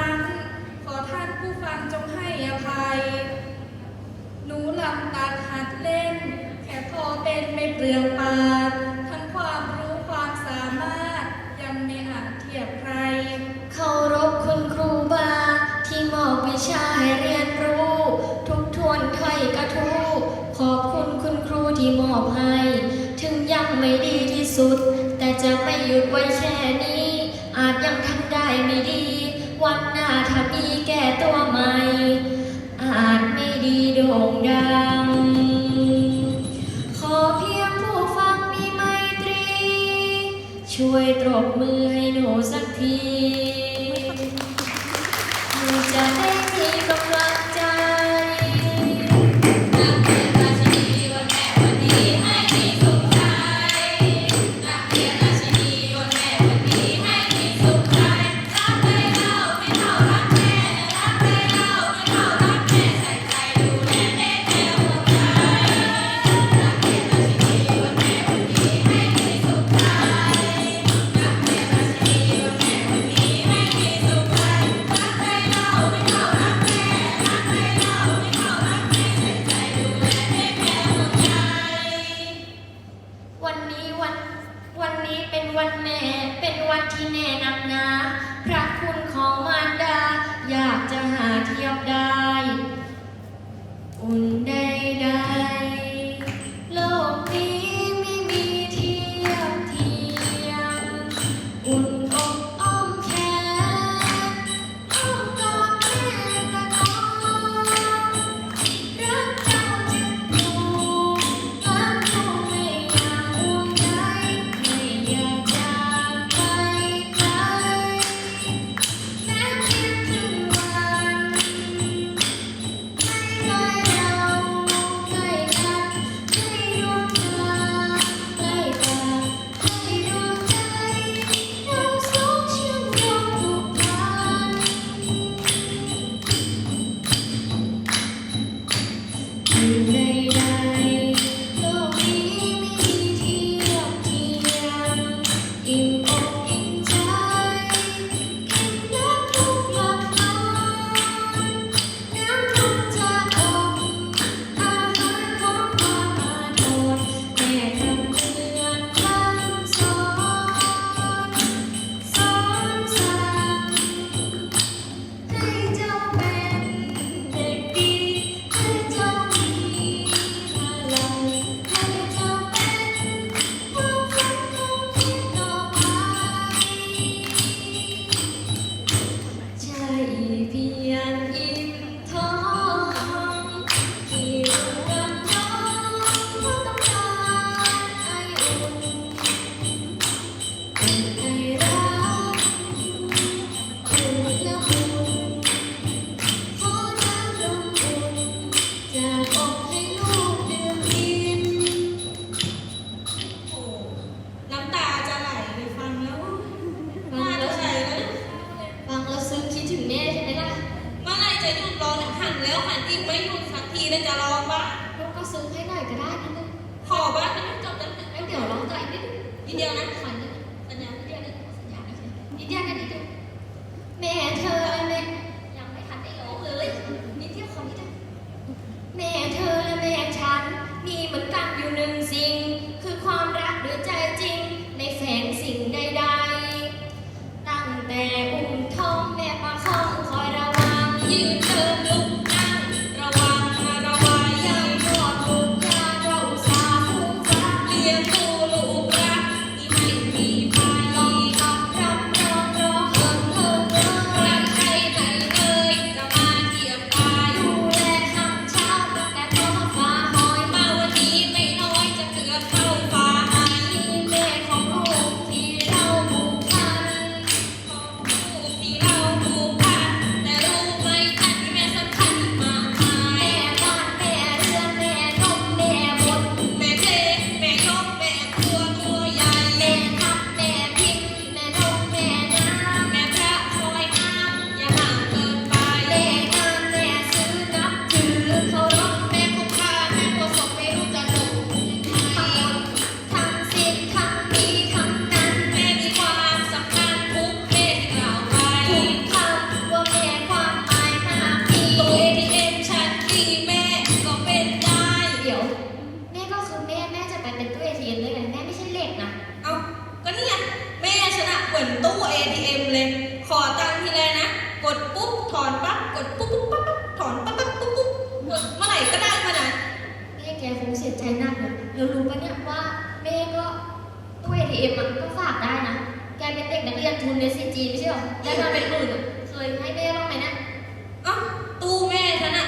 ฟัง ขอท่านผู้ฟังจงให้อภัย หนูลำตัดหัดเล่น แค่พอเป็นไม่เปลืองปาดทั้งความรู้ความสามารถ ยังไม่อาจเทียบใคร เคารพคุณครูบา ที่มอบวิชาให้เรียนรู้ ทุกทวนไข่กระทู้ขอบคุณคุณครูที่มอบให้ ถึงยังไม่ดีที่สุด แต่จะไม่หยุดไว้แค่นี้ อาจยังทำได้ไม่ดี วันหน้าถ้ามีแก่ตัวใหม่ อาจไม่ดีโด่งดัง ขอเพียงผู้ฟังมีไมตรี ช่วยตรบมือให้หนูสักที แม่เป็นวันที่แน่นักหนา you. หนุ่มรอหนึ่งหันแล้วหันอีกไม่ยุ่งสักทีเลยจะรอว่าลูกก็ซื้อให้หน่อยก็ได้นะลูกขอบ้างม่จบแล้วนะเดี๋ยวรองใจนิดนิดเดียวนะขอนิดสัญญานิดเดียวนะสัญญานิดเดียวนิดเดียวนะนิดเดียวแม่เธอแม่ยังไม่ทันได้ร้องเลย ยใจหนักเลยเรารู้ปะเนี่ยว่าแม่ก็ตู้เอทีเอ็มอะก็ฝากได้นะ แกเป็นเด็กนักเรียนทุนในซีจีไม่ใช่หรอ ได้มาเป็นหมื่นอะเคยให้แม่บ้างไหมนะ เอ้าตู้แม่ฉันอะ